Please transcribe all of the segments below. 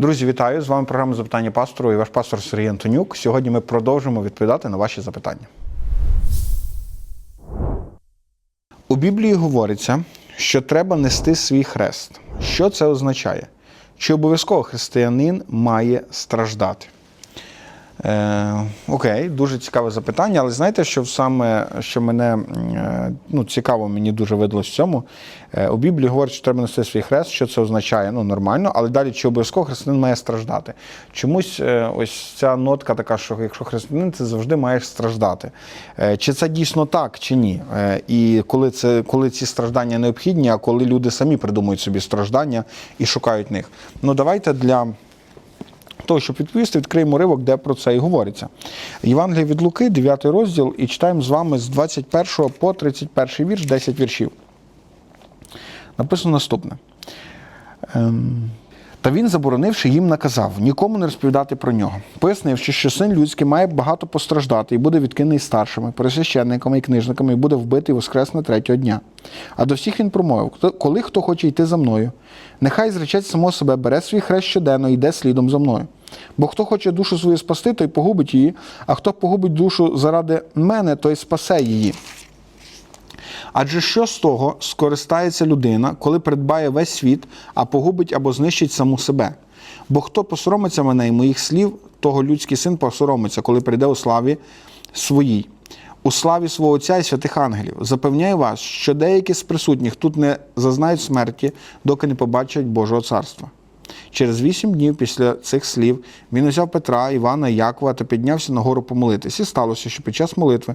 Друзі, вітаю! З вами програма Запитання пастору і ваш пастор Сергій Антонюк. Сьогодні ми продовжимо відповідати на ваші запитання. У Біблії говориться, що треба нести свій хрест. Що це означає? Чи обов'язково християнин має страждати? Е, окей, дуже цікаве запитання, але знаєте, що саме що мене е, ну, цікаво, мені дуже видалось в цьому. Е, у Біблії говорить, що треба нести свій хрест, що це означає, ну нормально, але далі чи обов'язково християнин має страждати. Чомусь е, ось ця нотка така, що якщо християнин, ти завжди маєш страждати. Е, чи це дійсно так, чи ні? Е, і коли, це, коли ці страждання необхідні, а коли люди самі придумують собі страждання і шукають них. Ну давайте для того, щоб відповісти, відкриємо ривок, де про це і говориться. Євангеліє від Луки, 9 розділ, і читаємо з вами з 21 по 31 вірш, 10 віршів. Написано наступне. Ем, Та він, заборонивши їм, наказав нікому не розповідати про нього, пояснивши, що син людський має багато постраждати і буде відкинений старшими, пересвященниками і книжниками, і буде вбитий воскресне третього дня. А до всіх він промовив: коли хто хоче йти за мною, нехай зречеться само себе, бере свій хрест щоденно і йде слідом за мною. Бо хто хоче душу свою спасти, той погубить її, а хто погубить душу заради мене, той спасе її. Адже що з того скористається людина, коли придбає весь світ, а погубить або знищить саму себе? Бо хто посоромиться мене і моїх слів, того людський син посоромиться, коли прийде у славі своїй. У славі свого Отця і святих ангелів. Запевняю вас, що деякі з присутніх тут не зазнають смерті, доки не побачать Божого царства. Через вісім днів після цих слів він узяв Петра, Івана Якова та піднявся на гору помолитись. І сталося, що під час молитви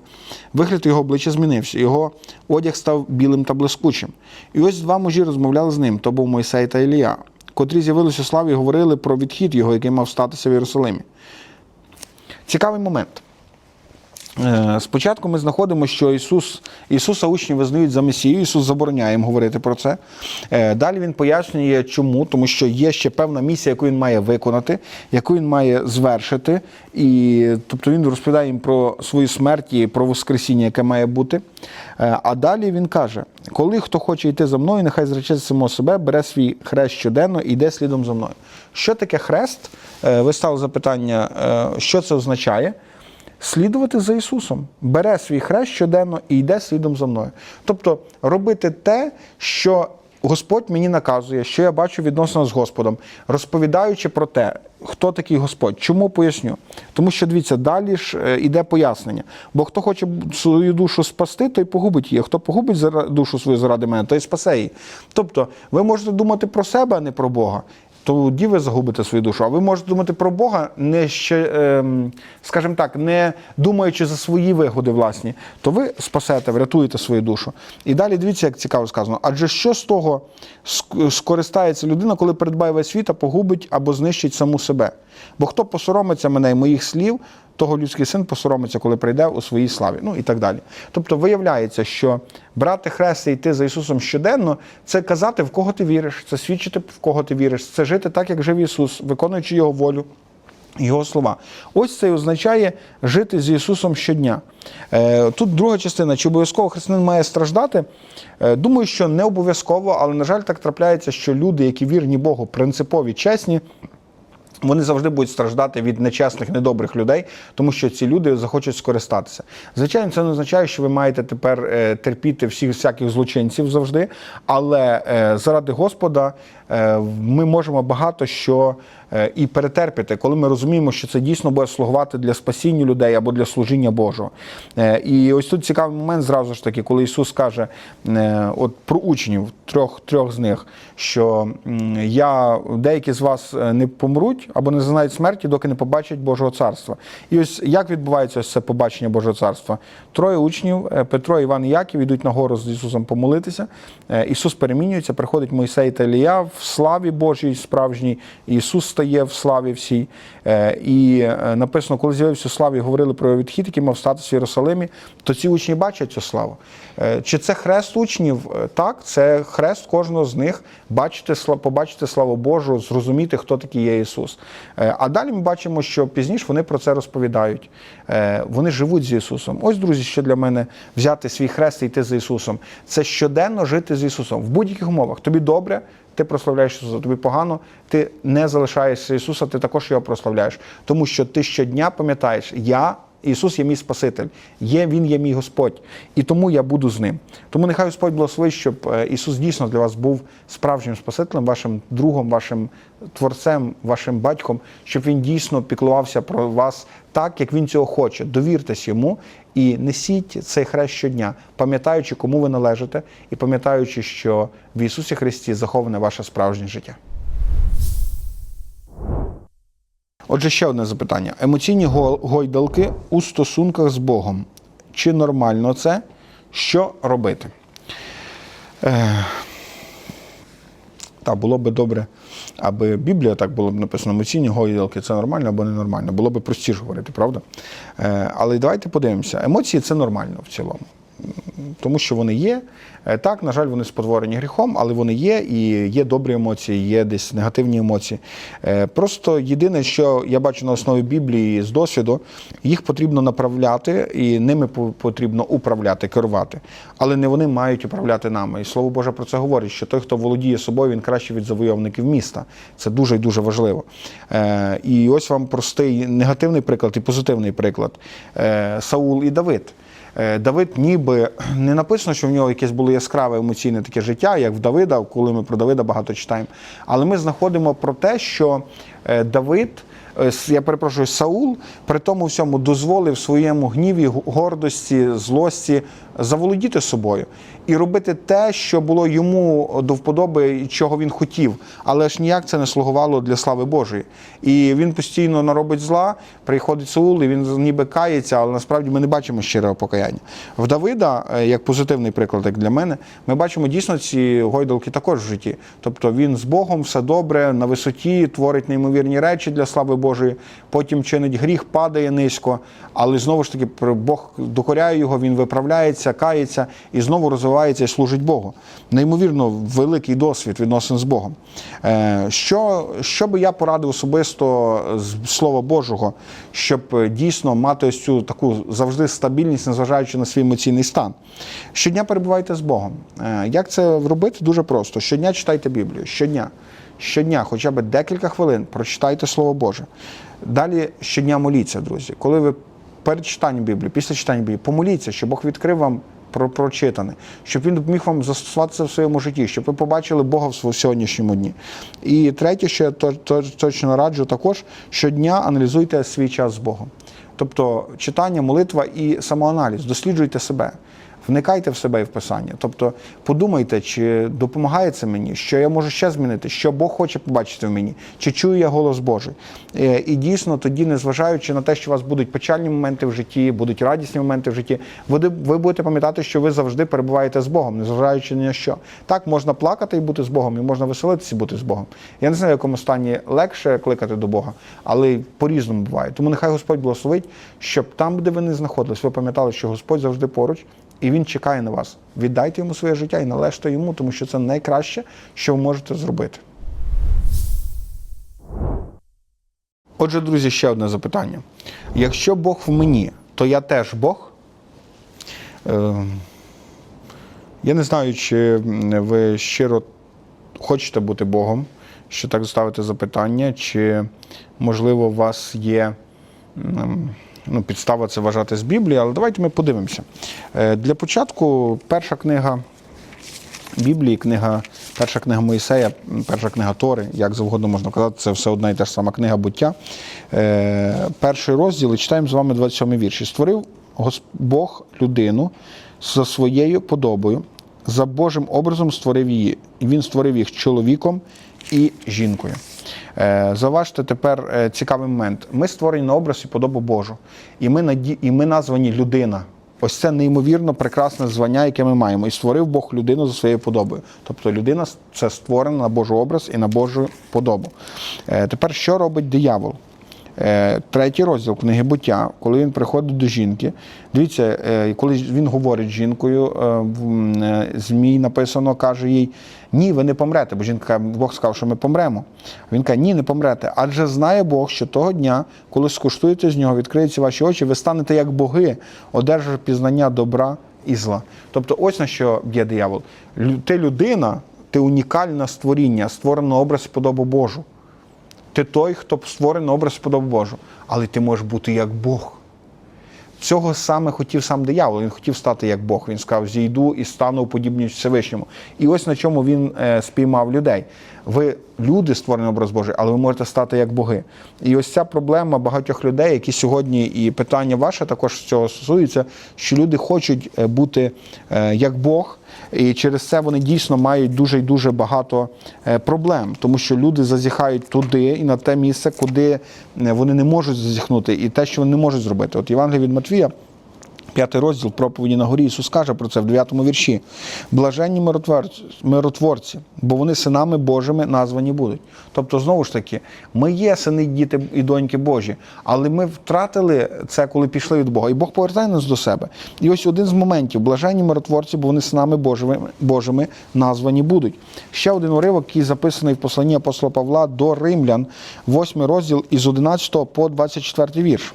вигляд його обличчя змінився, його одяг став білим та блискучим. І ось два мужі розмовляли з ним, то був Мойсей та Ілія, котрі з'явилися у славі і говорили про відхід його, який мав статися в Єрусалимі. Цікавий момент. Е, Спочатку ми знаходимо, що Ісус, Ісуса учні визнають за Месію, Ісус забороняє їм говорити про це. Е, Далі Він пояснює, чому, тому що є ще певна місія, яку він має виконати, яку він має звершити. І, тобто він розповідає їм про свою смерть і про Воскресіння, яке має бути. Е, А далі він каже: коли хто хоче йти за мною, нехай зречеться само себе, бере свій хрест щоденно і йде слідом за мною. Що таке хрест? Ви стали запитання, що це означає? Слідувати за Ісусом, бере свій хрест щоденно і йде слідом за мною. Тобто робити те, що Господь мені наказує, що я бачу відносно з Господом, розповідаючи про те, хто такий Господь. Чому поясню? Тому що дивіться, далі ж е, іде пояснення. Бо хто хоче свою душу спасти, той погубить її. Хто погубить душу свою заради мене, той спасе її. Тобто, ви можете думати про себе, а не про Бога тоді ви загубите свою душу. А ви можете думати про Бога, не ще, ем, скажімо так, не думаючи за свої вигоди власні, то ви спасете, врятуєте свою душу. І далі дивіться, як цікаво сказано. Адже що з того ск- скористається людина, коли придбає весь світ, а погубить або знищить саму себе? Бо хто посоромиться мене і моїх слів, того людський син посоромиться, коли прийде у своїй славі. Ну і так далі. Тобто виявляється, що брати хрест і йти за Ісусом щоденно це казати, в кого ти віриш, це свідчити, в кого ти віриш, це жити так, як жив Ісус, виконуючи Його волю. Його слова. Ось це і означає жити з Ісусом щодня. Е, Тут друга частина, чи обов'язково християнин має страждати? Е, Думаю, що не обов'язково, але, на жаль, так трапляється, що люди, які вірні Богу, принципові, чесні, вони завжди будуть страждати від нечесних, недобрих людей, тому що ці люди захочуть скористатися. Звичайно, це не означає, що ви маєте тепер е, терпіти всіх всяких злочинців завжди, але е, заради Господа е, ми можемо багато що і перетерпіти, коли ми розуміємо, що це дійсно буде слугувати для спасіння людей або для служіння Божого. Е, І ось тут цікавий момент зразу ж таки, коли Ісус каже е, от про учнів, трьох, трьох з них, що я деякі з вас е, не помруть або не зазнають смерті, доки не побачать Божого царства. І ось як відбувається ось це побачення Божого царства? Троє учнів, е, Петро, Іван і Яків, йдуть на гору з Ісусом помолитися. Е, Ісус перемінюється, приходить Мойсей та Ілія в славі Божій справжній. Ісус стає в славі всій. Е, І е, написано, коли з'явився у славі, говорили про відхід, який мав статус в Єрусалимі, то ці учні бачать цю славу. Е, Чи це хрест учнів? Так, це хрест кожного з них бачити, побачити славу Божу, зрозуміти, хто такий є Ісус. А далі ми бачимо, що пізніше вони про це розповідають. Вони живуть з Ісусом. Ось, друзі, що для мене взяти свій хрест і йти за Ісусом. Це щоденно жити з Ісусом в будь-яких умовах. Тобі добре, ти прославляєш Ісуса, тобі погано, ти не залишаєшся Ісуса, ти також його прославляєш. Тому що ти щодня пам'ятаєш, я. Ісус є мій Спаситель, є, Він є мій Господь, і тому я буду з ним. Тому нехай Господь благословить, щоб е, Ісус дійсно для вас був справжнім Спасителем, вашим другом, вашим творцем, вашим батьком, щоб він дійсно піклувався про вас так, як він цього хоче. Довіртесь йому і несіть цей хрест щодня, пам'ятаючи, кому ви належите, і пам'ятаючи, що в Ісусі Христі заховане ваше справжнє життя. Отже, ще одне запитання: емоційні гойдалки у стосунках з Богом. Чи нормально це? Що робити? Е, та було би добре, аби Біблія так було б написано, емоційні гойдалки це нормально або ненормально. Було б простіше говорити, правда? Е, але давайте подивимося. Емоції це нормально в цілому. Тому що вони є. Е, Так, на жаль, вони спотворені гріхом, але вони є, і є добрі емоції, є десь негативні емоції. Е, Просто єдине, що я бачу на основі Біблії з досвіду, їх потрібно направляти, і ними потрібно управляти, керувати. Але не вони мають управляти нами. І слово Боже про це говорить, що той, хто володіє собою, він краще від завойовників міста. Це дуже і дуже важливо. Е, І ось вам простий негативний приклад і позитивний приклад. Саул і Давид. Е, Давид ніби не написано, що в нього якесь було яскраве емоційне таке життя, як в Давида, коли ми про Давида багато читаємо. Але ми знаходимо про те, що е, Давид, е, я перепрошую, Саул при тому всьому дозволив своєму гніві, гордості, злості заволодіти собою і робити те, що було йому до вподоби, чого він хотів. Але ж ніяк це не слугувало для слави Божої. І він постійно наробить зла, приходить Саул, і він ніби кається, але насправді ми не бачимо щирого покаяння. В Давида, е, як позитивний приклад, як для мене, ми бачимо дійсно ці гойдалки також в житті. Тобто він з Богом все добре, на висоті, творить неймовірні речі для слави Божої, потім чинить гріх, падає низько, але знову ж таки Бог докоряє його, він виправляється, кається і знову розвивається і служить Богу. Неймовірно великий досвід відносин з Богом. Е, Що, що би я порадив особисто з Слова Божого, щоб е, дійсно мати ось цю таку завжди стабільність, незважаючи на свій емоційний стан? Щодня перебувайте з Богом. Е, Як це робити? Дуже просто. Щодня читайте Біблію. Щодня. Щодня, хоча б декілька хвилин, прочитайте Слово Боже. Далі щодня моліться, друзі. Коли ви перед читанням Біблії, після читання Біблії, помоліться, щоб Бог відкрив вам про прочитане, щоб він міг вам застосувати це в своєму житті, щоб ви побачили Бога в сьогоднішньому дні. І третє, що я то- то- точно раджу, також щодня аналізуйте свій час з Богом. Тобто читання, молитва і самоаналіз, досліджуйте себе. Вникайте в себе і в писання. Тобто подумайте, чи допомагає це мені, що я можу ще змінити, що Бог хоче побачити в мені, чи чую я голос Божий. Е, І дійсно тоді, незважаючи на те, що у вас будуть печальні моменти в житті, будуть радісні моменти в житті, ви, ви будете пам'ятати, що ви завжди перебуваєте з Богом, незважаючи ні на що. Так, можна плакати і бути з Богом, і можна веселитися і бути з Богом. Я не знаю, в якому стані легше кликати до Бога, але по-різному буває. Тому нехай Господь благословить, щоб там, де ви не знаходились, ви пам'ятали, що Господь завжди поруч. І він чекає на вас. Віддайте йому своє життя і належте йому, тому що це найкраще, що ви можете зробити. Отже, друзі, ще одне запитання. Якщо Бог в мені, то я теж Бог? Е, я не знаю, чи ви щиро хочете бути Богом, що так ставите запитання, чи, можливо, у вас є ну, підстава це вважати з Біблії, але давайте ми подивимося. Е, Для початку перша книга Біблії, книга, перша книга Моїсея, перша книга Тори, як завгодно можна казати, це все одна і та ж сама книга буття. Е, перший розділ і читаємо з вами 27 вірш. «І створив Бог людину за своєю подобою, за Божим образом створив її. Він створив їх чоловіком і жінкою. Е, Заважте тепер е, цікавий момент. Ми створені на образ і подобу Божу. І ми, наді... і ми названі людина. Ось це неймовірно прекрасне звання, яке ми маємо. І створив Бог людину за своєю подобою. Тобто людина це створена на Божий образ і на Божу подобу. Е, Тепер що робить диявол? Е, третій розділ книги буття, коли він приходить до жінки. Дивіться, е, коли він говорить з жінкою, е, Змій написано, каже їй: Ні, ви не помрете, бо жінка Бог сказав, що ми помремо. Він каже, ні, не помрете. Адже знає Бог, що того дня, коли скуштуєте з нього, відкриються ваші очі, ви станете як боги, одержите пізнання добра і зла. Тобто, ось на що б'є диявол. Ти людина, ти унікальне створіння, створене на образ і подобу Божу. Ти той, хто створений образ подобу Божу. Але ти можеш бути як Бог. Цього саме хотів сам диявол. Він хотів стати як Бог. Він сказав: зійду і стану у подібність Всевишньому. І ось на чому він е, спіймав людей. Ви люди створені образ Божий, але ви можете стати як боги. І ось ця проблема багатьох людей, які сьогодні, і питання ваше також з цього стосується, що люди хочуть е, бути е, як Бог. І через це вони дійсно мають дуже і дуже багато е, проблем, тому що люди зазіхають туди і на те місце, куди е, вони не можуть зазіхнути, і те, що вони не можуть зробити. От Євангелія від Матвія. П'ятий розділ проповіді на горі Ісус каже про це в 9 вірші. Блаженні миротворці, бо вони синами Божими названі будуть. Тобто, знову ж таки, ми є сини, діти і доньки Божі, але ми втратили це, коли пішли від Бога. І Бог повертає нас до себе. І ось один з моментів: блаженні миротворці, бо вони синами Божими, Божими названі будуть. Ще один уривок, який записаний в посланні апостола Павла до Римлян, 8 розділ із 11 по 24 вірш.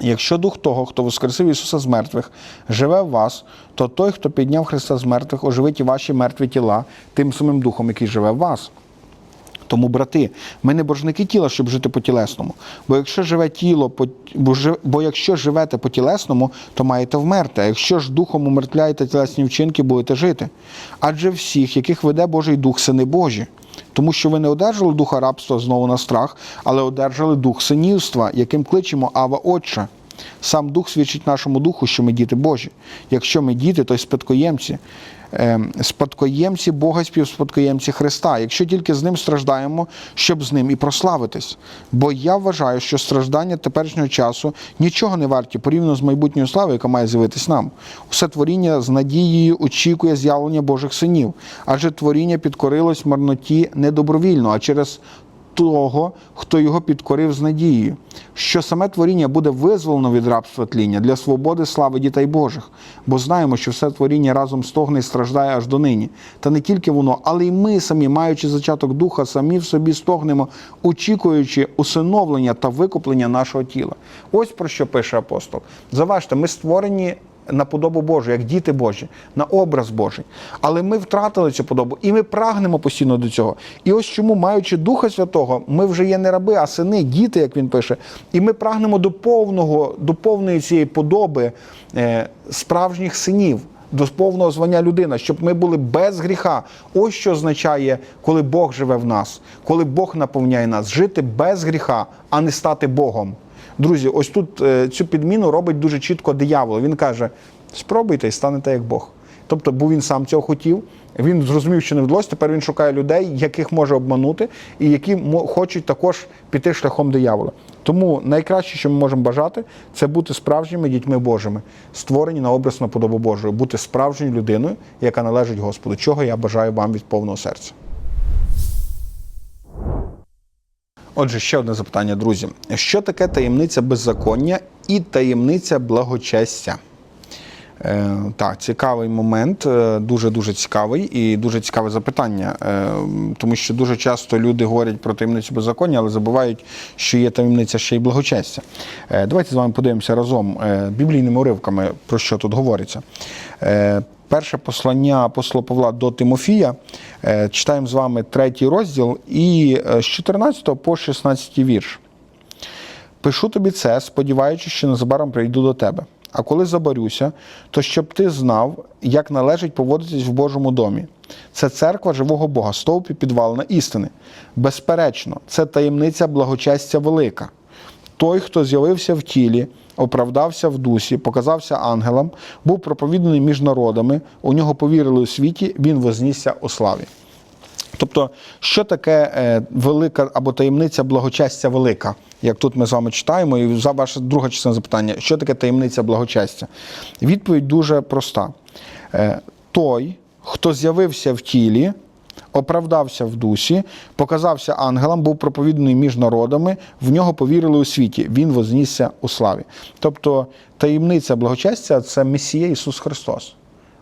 Якщо дух того, хто воскресив Ісуса з мертвих, живе в вас, то той, хто підняв Христа з мертвих, оживить і ваші мертві тіла тим самим духом, який живе в вас. Тому, брати, ми не боржники тіла, щоб жити по тілесному. Бо якщо живе тіло, бо якщо живете по тілесному, то маєте вмерти. А якщо ж духом умертвляєте тілесні вчинки, будете жити. Адже всіх, яких веде Божий Дух, сини Божі. Тому що ви не одержали духа рабства знову на страх, але одержали дух синівства, яким кличемо Ава Отче. Сам Дух свідчить нашому духу, що ми діти Божі. Якщо ми діти, то й спадкоємці. Ем, Спадкоємці Бога, співспадкоємці Христа. Якщо тільки з ним страждаємо, щоб з ним і прославитись. Бо я вважаю, що страждання теперішнього часу нічого не варті порівняно з майбутньою славою, яка має з'явитись нам. Усе творіння з надією очікує з'явлення Божих синів, адже творіння підкорилось марноті не добровільно, а через того, хто його підкорив з надією, що саме творіння буде визволено від рабства тління для свободи слави дітей Божих, бо знаємо, що все творіння разом стогне і страждає аж до нині. Та не тільки воно, але й ми самі, маючи зачаток духа, самі в собі стогнемо, очікуючи усиновлення та викуплення нашого тіла. Ось про що пише апостол. Заважте, ми створені на подобу Божу, як діти Божі, на образ Божий. Але ми втратили цю подобу, і ми прагнемо постійно до цього. І ось чому, маючи Духа Святого, ми вже є не раби, а сини, діти, як він пише. І ми прагнемо до повного, до повної цієї подоби е, справжніх синів. До повного звання людина, щоб ми були без гріха. Ось що означає, коли Бог живе в нас, коли Бог наповняє нас, жити без гріха, а не стати Богом. Друзі, ось тут е, цю підміну робить дуже чітко диявол. Він каже: спробуйте і станете як Бог. Тобто, бо він сам цього хотів, він зрозумів, що не вдалося, тепер він шукає людей, яких може обманути, і які хочуть також піти шляхом диявола. Тому найкраще, що ми можемо бажати, це бути справжніми дітьми Божими, створені на образ на подобу Божою, бути справжньою людиною, яка належить Господу. Чого я бажаю вам від повного серця. Отже, ще одне запитання, друзі. Що таке таємниця беззаконня і таємниця благочестя? Е, так, цікавий момент, е, дуже-дуже цікавий і дуже цікаве запитання, е, тому що дуже часто люди говорять про таємницю беззаконня, але забувають, що є таємниця ще й благочестя. Е, давайте з вами подивимося разом е, біблійними уривками, про що тут говориться. Е, Перше послання апостола Павла до Тимофія. Е, Читаємо з вами третій розділ і е, з 14 по 16 вірш. Пишу тобі це, сподіваючись, що незабаром прийду до тебе. А коли забарюся, то щоб ти знав, як належить поводитись в Божому домі. Це церква живого Бога, стовп і підвалина істини. Безперечно, це таємниця благочестя велика. Той, хто з'явився в тілі, оправдався в дусі, показався ангелам, був проповіданий між народами, у нього повірили у світі, він вознісся у славі. Тобто, що таке е, велика або таємниця благочестя велика? Як тут ми з вами читаємо, і за ваша друга частина запитання, що таке таємниця благочестя? Відповідь дуже проста. Е, той, хто з'явився в тілі, оправдався в дусі, показався ангелам, був проповіданий між народами, в нього повірили у світі. Він вознісся у славі. Тобто таємниця благочестя це Месія Ісус Христос.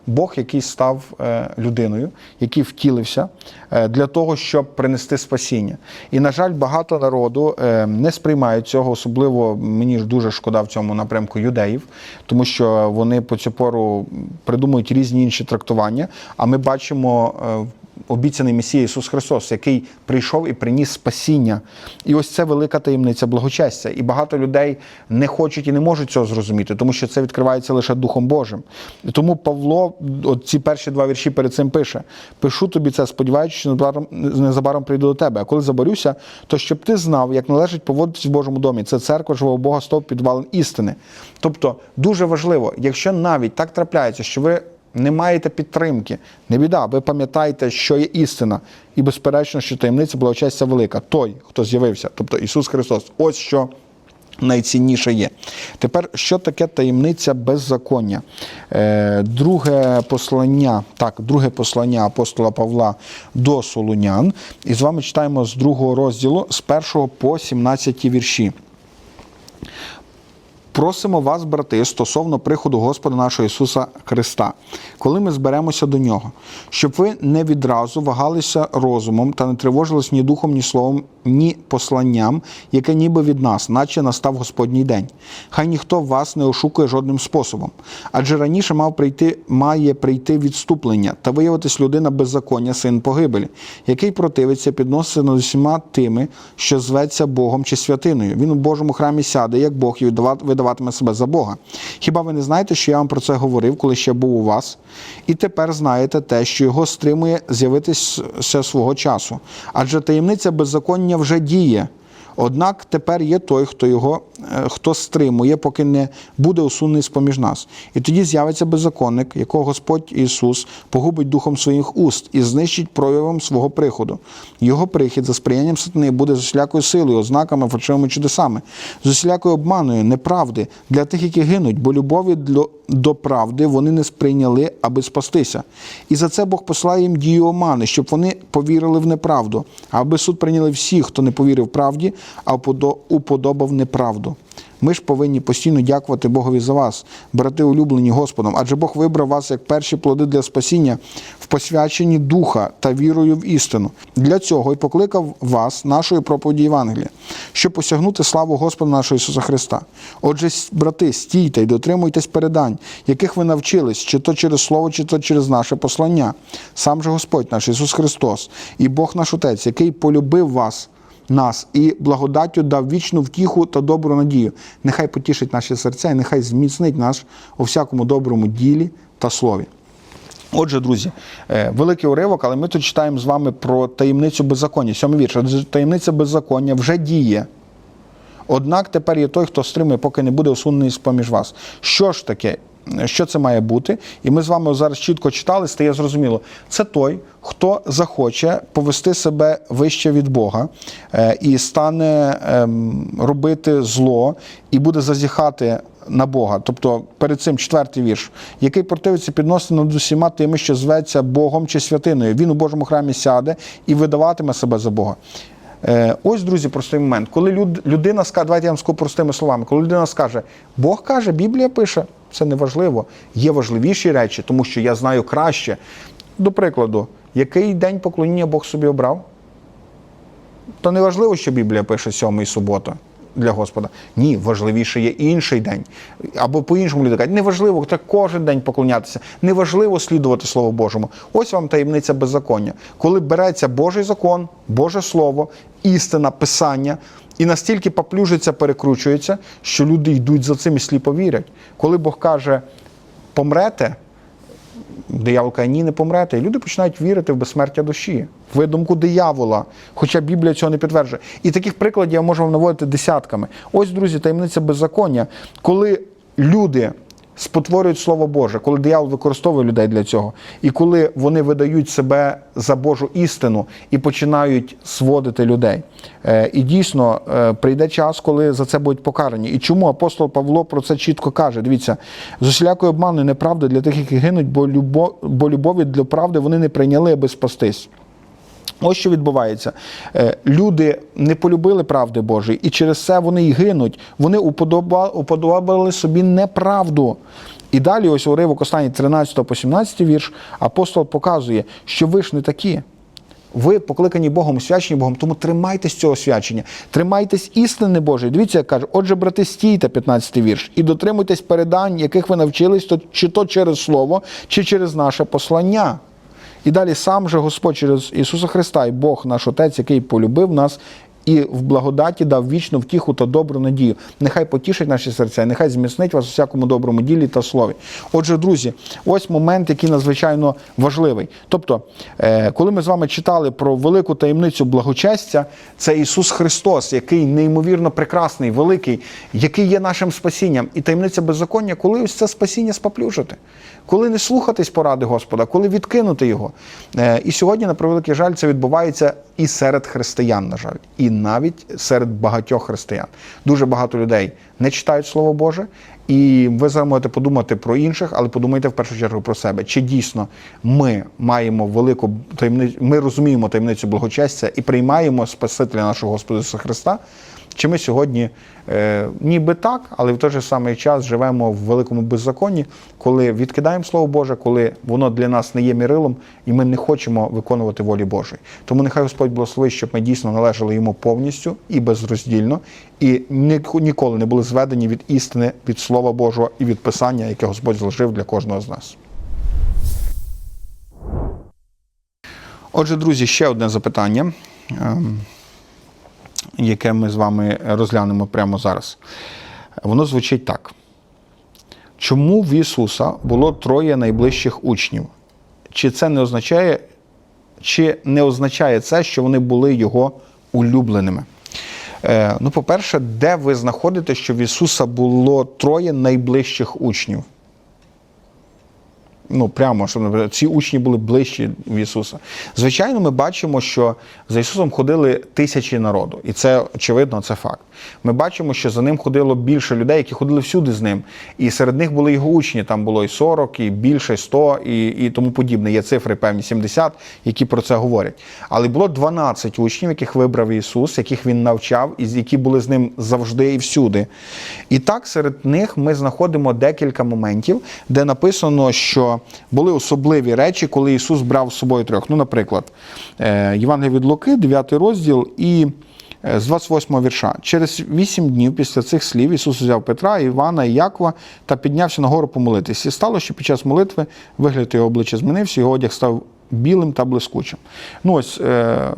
Бог, який став е, людиною, який втілився е, для того, щоб принести спасіння. І, на жаль, багато народу е, не сприймають цього, особливо мені ж дуже шкода в цьому напрямку юдеїв, тому що вони по цю пору придумують різні інші трактування. А ми бачимо. Обіцяний Месія Ісус Христос, який прийшов і приніс спасіння. І ось це велика таємниця благочестя. І багато людей не хочуть і не можуть цього зрозуміти, тому що це відкривається лише Духом Божим. І тому Павло, от ці перші два вірші перед цим пише: пишу тобі це, сподіваючись, що незабаром, незабаром прийду до тебе. А коли заборюся, то щоб ти знав, як належить поводитись в Божому домі. Це церква живого Бога стовп підвалин істини. Тобто дуже важливо, якщо навіть так трапляється, що ви не маєте підтримки, не біда. Ви пам'ятаєте, що є істина, і безперечно, що таємниця благочестя велика. Той, хто з'явився, тобто Ісус Христос. Ось що. Найцінніше є. Тепер, що таке таємниця беззаконня? Е, друге послання, так, друге послання апостола Павла до Солунян. І з вами читаємо з другого розділу, з 1 по 17 вірші. Просимо вас, брати, стосовно приходу Господа нашого Ісуса Христа, коли ми зберемося до Нього, щоб ви не відразу вагалися розумом та не тривожились ні духом, ні словом, ні посланням, яке ніби від нас, наче настав Господній день. Хай ніхто вас не ошукує жодним способом. Адже раніше мав прийти, має прийти відступлення та виявитись людина беззаконня, син погибелі, який противиться, підноситься над усіма тими, що зветься Богом чи святиною. Він у Божому храмі сяде, як Бог, і видаватиме себе за Бога. Хіба ви не знаєте, що я вам про це говорив, коли ще був у вас? І тепер знаєте те, що його стримує з'явитися свого часу. Адже таємниця беззаконня вже діє. Однак тепер є той, хто його е, хто стримує, поки не буде усунений з-поміж нас. І тоді з'явиться беззаконник, якого Господь Ісус погубить духом своїх уст і знищить проявом свого приходу. Його прихід за сприянням сатани буде з усілякою силою, ознаками, фальшивими чудесами, з усілякою обманою, неправди для тих, які гинуть, бо любові до правди вони не сприйняли, аби спастися. І за це Бог посилає їм дію омани, щоб вони повірили в неправду, аби суд прийняли всіх, хто не повірив правді, а уподобав неправду. Ми ж повинні постійно дякувати Богові за вас, брати улюблені Господом, адже Бог вибрав вас як перші плоди для спасіння в посвяченні духа та вірою в істину. Для цього і покликав вас нашою проповіді Євангелія, щоб осягнути славу Господа нашого Ісуса Христа. Отже, брати, стійте і дотримуйтесь передань, яких ви навчились, чи то через слово, чи то через наше послання. Сам же Господь наш Ісус Христос і Бог наш Отець, який полюбив вас нас і благодаттю дав вічну втіху та добру надію. Нехай потішить наші серця і нехай зміцнить нас у всякому доброму ділі та слові. Отже, друзі, е, великий уривок, але ми тут читаємо з вами про таємницю беззаконня. Сьомий вірш. Таємниця беззаконня вже діє. Однак тепер є той, хто стримує, поки не буде усунений з-поміж вас. Що ж таке? Що це має бути? І ми з вами зараз чітко читали, стає зрозуміло. Це той, хто захоче повести себе вище від Бога е, і стане ем, робити зло і буде зазіхати на Бога. Тобто перед цим четвертий вірш, який противиться підносити над усіма тими, що зветься Богом чи святиною. Він у Божому храмі сяде і видаватиме себе за Бога. Е, Ось, друзі, простий момент. Коли люд- людина скаже, давайте я вам скажу простими словами, коли людина скаже, Бог каже, Біблія пише, це не важливо. Є важливіші речі, тому що я знаю краще. До прикладу, який день поклоніння Бог собі обрав? То не важливо, що Біблія пише сьомий субота для Господа. Ні, важливіше є інший день. Або по-іншому люди кажуть, неважливо, так кожен день поклонятися, неважливо слідувати Слову Божому. Ось вам таємниця беззаконня. Коли береться Божий закон, Боже Слово, істина, Писання, і настільки поплюжиться, перекручується, що люди йдуть за цим і сліпо вірять. Коли Бог каже, помрете, диявол каже, ні, не помрете. І люди починають вірити в безсмертя душі, в видумку диявола, хоча Біблія цього не підтверджує. І таких прикладів я можу вам наводити десятками. Ось, друзі, таємниця беззаконня, коли люди спотворюють Слово Боже, коли диявол використовує людей для цього, і коли вони видають себе за Божу істину і починають сводити людей. Е, І дійсно е, прийде час, коли за це будуть покарані. І чому апостол Павло про це чітко каже? Дивіться, з усілякою обманою неправди для тих, які гинуть, бо любові для правди вони не прийняли, аби спастись. Ось що відбувається. Е, Люди не полюбили правди Божої, і через це вони й гинуть. Вони уподобали собі неправду. І далі, ось уривок останній 13 по 17 вірш, апостол показує, що ви ж не такі. Ви покликані Богом, свячені Богом, тому тримайтесь цього свячення, тримайтесь істини Божої. Дивіться, як каже, отже, брати, стійте, 15 вірш, і дотримуйтесь передань, яких ви навчились, то, чи то через Слово, чи через наше послання. І далі сам же Господь через Ісуса Христа і Бог наш Отець, який полюбив нас і в благодаті дав вічну втіху та добру надію. Нехай потішить наші серця, нехай зміцнить вас у всякому доброму ділі та слові. Отже, друзі, ось момент, який надзвичайно важливий. Тобто, е, коли ми з вами читали про велику таємницю благочестя, це Ісус Христос, який неймовірно прекрасний, великий, який є нашим спасінням. І таємниця беззаконня, коли ось це спасіння споплюжити, коли не слухатись поради Господа, коли відкинути його. Е, І сьогодні, на превеликий жаль, це відбувається і серед християн, на жаль, і навіть серед багатьох християн. Дуже багато людей не читають Слово Боже, і ви зараз можете подумати про інших, але подумайте в першу чергу про себе. Чи дійсно ми маємо велику таємницю, ми розуміємо таємницю благочестя і приймаємо Спасителя нашого Господа Христа? Чи ми сьогодні е, ніби так, але в той же самий час живемо в великому беззаконні, коли відкидаємо Слово Боже, коли воно для нас не є мірилом, і ми не хочемо виконувати волі Божої. Тому нехай Господь благословить, щоб ми дійсно належали йому повністю і безроздільно, і ніколи не були зведені від істини, від Слова Божого і від Писання, яке Господь залишив для кожного з нас. Отже, друзі, ще одне запитання. Яке ми з вами розглянемо прямо зараз. Воно звучить так. Чому в Ісуса було троє найближчих учнів? Чи це не означає, чи не означає це, що вони були його улюбленими? Е, ну, по-перше, де ви знаходите, що в Ісуса було троє найближчих учнів? Ну, прямо, щоб наприклад, ці учні були ближчі в Ісуса. Звичайно, ми бачимо, що за Ісусом ходили тисячі народу, і це очевидно, це факт. Ми бачимо, що за ним ходило більше людей, які ходили всюди з ним. І серед них були його учні. Там було і 40, і більше, 100, і, і тому подібне. Є цифри певні 70, які про це говорять. Але було 12 учнів, яких вибрав Ісус, яких він навчав, і які були з ним завжди і всюди. І так серед них ми знаходимо декілька моментів, де написано, що були особливі речі, коли Ісус брав з собою трьох. Ну, наприклад, е, Євангелія від Луки, 9 розділ і е, з 28 вірша. Через 8 днів після цих слів Ісус взяв Петра, Івана і Якова та піднявся на гору помолитись. І стало, що під час молитви вигляд його обличчя змінився, його одяг став білим та блискучим. Ну ось е,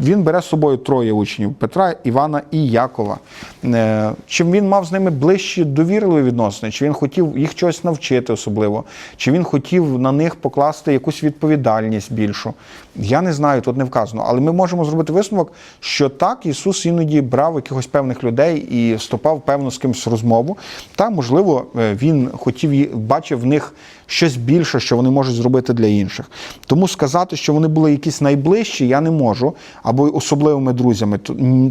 він бере з собою троє учнів Петра, Івана і Якова. Чим Чи він мав з ними ближчі довірливі відносини, чи він хотів їх чогось навчити особливо, чи він хотів на них покласти якусь відповідальність більшу. Я не знаю, тут не вказано. Але ми можемо зробити висновок, що так Ісус іноді брав якихось певних людей і вступав певно з кимось в розмову. Та, можливо, е, він хотів бачив в них щось більше, що вони можуть зробити для інших. Тому сказати, що вони були якісь найближчі, я не можу, або особливими друзями,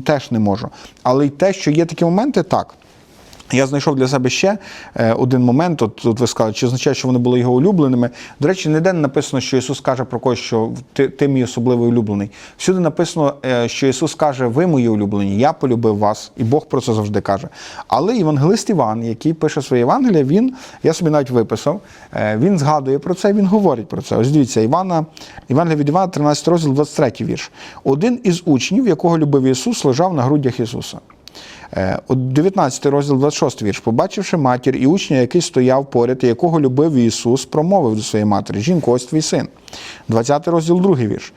теж не можу. Але й те, що є такі моменти, так. Я знайшов для себе ще е, один момент. От тут ви сказали, чи означає, що вони були його улюбленими. До речі, ніде не написано, що Ісус каже про когось, що ти, ти мій особливий улюблений. Всюди написано, е, що Ісус каже, ви мої улюблені, я полюбив вас, і Бог про це завжди каже. Але євангелист Іван, який пише своє Євангеліє, він, я собі навіть виписав, е, він згадує про це, він говорить про це. Ось дивіться, Івана, Євангелія від Івана, 13 розділ, 23 вірш. Один із учнів, якого любив Ісус, лежав на грудях Ісуса. Е, от 19 розділ, 26 вірш. Побачивши матір і учня, який стояв поряд, якого любив Ісус, промовив до своєї матері: Жінко, ось твій син. 20 розділ, 2 вірш.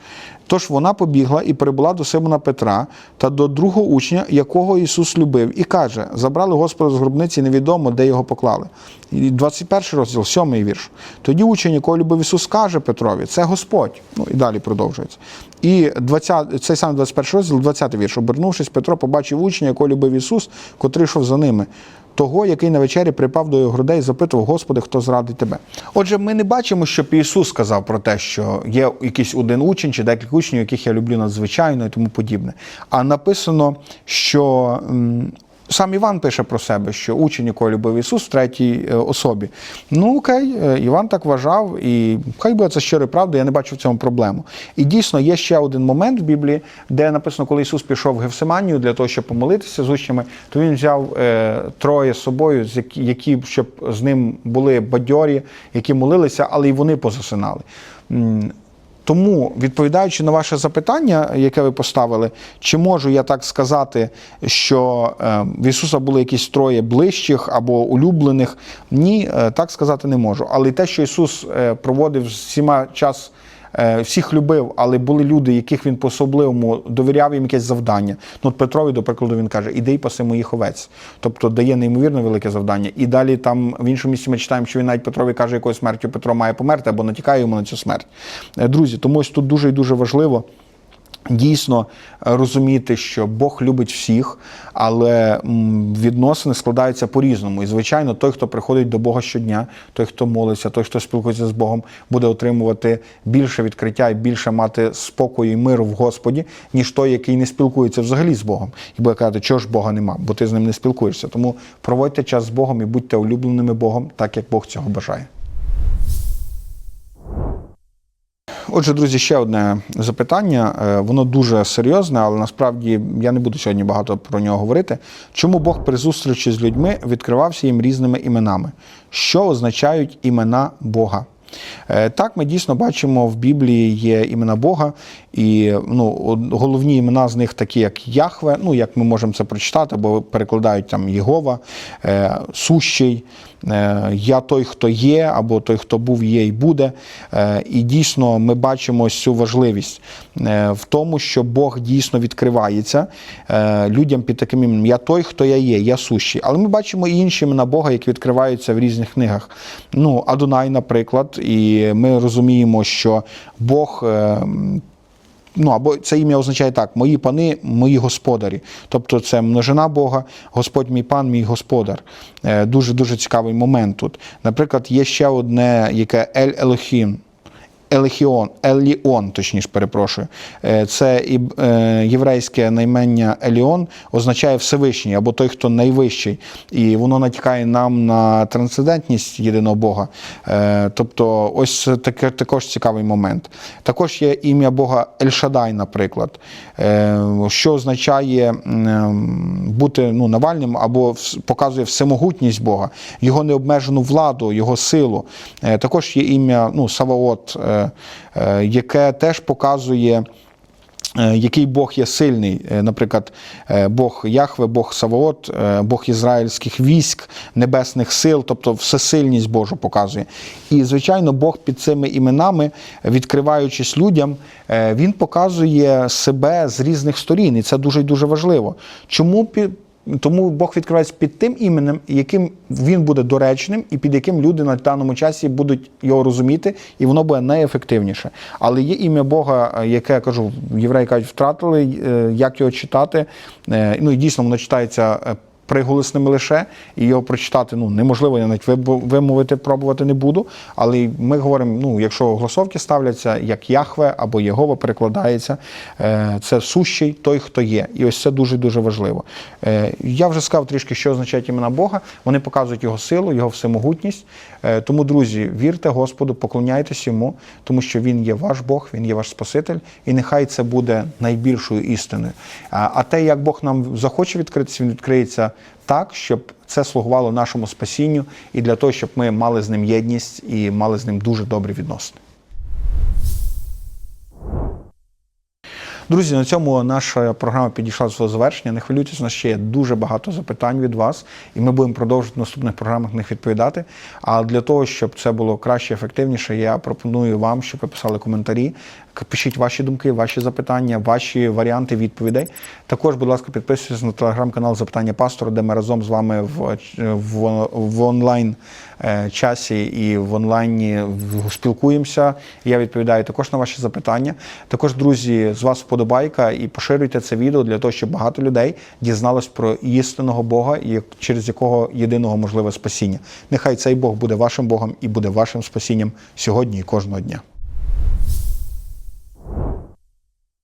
Тож вона побігла і прибула до Симона Петра та до другого учня, якого Ісус любив, і каже: Забрали Господа з гробниці, невідомо, де його поклали. І 21 розділ, 7 вірш. Тоді учень, якого любив Ісус, каже Петрові: це Господь. Ну і далі продовжується. І 20, цей самий 21 розділ, 20 вірш. Обернувшись, Петро побачив учня, якого любив Ісус, котрий йшов за ними. Того, який на вечері припав до його грудей і запитував, Господи, хто зрадить тебе. Отже, ми не бачимо, щоб Ісус сказав про те, що є якийсь один учень чи декілька учнів, яких я люблю надзвичайно і тому подібне. А написано, що Сам Іван пише про себе, що учень, якого любив Ісус в третій е, особі. Ну окей, е, Іван так вважав, і хай буде це щирою правдою, я не бачу в цьому проблему. І дійсно є ще один момент в Біблії, де написано, коли Ісус пішов в Гефсиманію для того, щоб помолитися з учнями, то він взяв е, троє з собою, які щоб з ним були бадьорі, які молилися, але й вони позасинали. Тому, відповідаючи на ваше запитання, яке ви поставили, чи можу я так сказати, що е, в Ісуса були якісь троє ближчих або улюблених? Ні, е, так сказати не можу. Але те, що Ісус е, проводив всіма час. Е, Всіх любив, але були люди, яких він по-особливому довіряв їм якесь завдання. Ну, от Петрові, до прикладу, він каже: Іди паси моїх овець. Тобто дає неймовірно велике завдання. І далі там в іншому місці ми читаємо, що він навіть Петрові каже, якою смертю Петро має померти або натякає йому на цю смерть. Е, Друзі, тому ось тут дуже і дуже важливо. Дійсно е, розуміти, що Бог любить всіх, але відносини складаються по-різному. І, звичайно, той, хто приходить до Бога щодня, той, хто молиться, той, хто спілкується з Богом, буде отримувати більше відкриття і більше мати спокою і миру в Господі, ніж той, який не спілкується взагалі з Богом. І буде казати, чого ж Бога нема, бо ти з ним не спілкуєшся. Тому проводьте час з Богом і будьте улюбленими Богом, так як Бог цього бажає. Отже, друзі, ще одне запитання. Е, Воно дуже серйозне, але насправді я не буду сьогодні багато про нього говорити. Чому Бог при зустрічі з людьми відкривався їм різними іменами? Що означають імена Бога? Е, Так, ми дійсно бачимо в Біблії є імена Бога, і ну, головні імена з них такі, як Яхве, ну як ми можемо це прочитати, бо перекладають там Єгова, е, Сущий, Я той, хто є, або той, хто був, є і буде. Е, І дійсно ми бачимо ось цю важливість е, в тому, що Бог дійсно відкривається е, людям під таким іменем. Я той, хто я є, я сущий. Але ми бачимо і інші імена Бога, які відкриваються в різних книгах. Ну, Адонай, наприклад, і ми розуміємо, що Бог. Ну, або це ім'я означає так: мої пани, мої господарі. Тобто це множина Бога, Господь мій пан, мій господар. Е, Дуже дуже цікавий момент тут. Наприклад, є ще одне, яке Ель Елохім. Елехіон, Еліон, точніше, перепрошую. Е, Це е, єврейське наймення Еліон означає Всевишній або той, хто найвищий. І воно натякає нам на трансцендентність єдиного Бога. Е, Тобто, ось таке також цікавий момент. Також є ім'я Бога Ельшадай, наприклад, що означає бути ну, Навальним або показує всемогутність Бога, його необмежену владу, його силу. Також є ім'я ну, Саваот, яке теж показує. е, Який Бог є сильний, Е, наприклад, е, Бог Яхве, Бог Саваот, е, Бог ізраїльських військ, небесних сил, тобто всесильність Божу показує. І, звичайно, Бог під цими іменами, відкриваючись людям, е, він показує себе з різних сторін, і це дуже дуже важливо. Чому тому Бог відкривається під тим іменем, яким він буде доречним, і під яким люди на даному часі будуть його розуміти, і воно буде найефективніше. Але є ім'я Бога, е, яке я кажу, євреї кажуть, втратили, е, як його читати. Е, Ну і дійсно воно читається. Приголосними лише, і його прочитати ну, неможливо, я навіть вимовити, пробувати не буду. Але ми говоримо, ну, якщо голосовки ставляться, як Яхве або Єгова перекладається, е, це сущий той, хто є. І ось це дуже-дуже важливо. Е, Я вже сказав трішки, що означають імена Бога. Вони показують його силу, його всемогутність. Е, Тому, друзі, вірте Господу, поклоняйтесь йому, тому що Він є ваш Бог, Він є ваш Спаситель, і нехай це буде найбільшою істиною. А те, як Бог нам захоче відкритися, він відкриється так, щоб це слугувало нашому спасінню і для того, щоб ми мали з ним єдність і мали з ним дуже добрі відносини. Друзі, на цьому наша програма підійшла до свого завершення. Не хвилюйтесь, у нас ще є дуже багато запитань від вас, і ми будемо продовжувати в наступних програмах на них відповідати. А для того, щоб це було краще, ефективніше, я пропоную вам, щоб ви писали коментарі. Пишіть ваші думки, ваші запитання, ваші варіанти відповідей. Також, будь ласка, підписуйтесь на телеграм-канал Запитання пастора, де ми разом з вами в, в, в онлайн е, часі і в онлайні спілкуємося. Я відповідаю також на ваші запитання. Також, друзі, з вас вподобайка і поширюйте це відео для того, щоб багато людей дізналось про істинного Бога, через якого єдиного можливе спасіння. Нехай цей Бог буде вашим Богом і буде вашим спасінням сьогодні і кожного дня.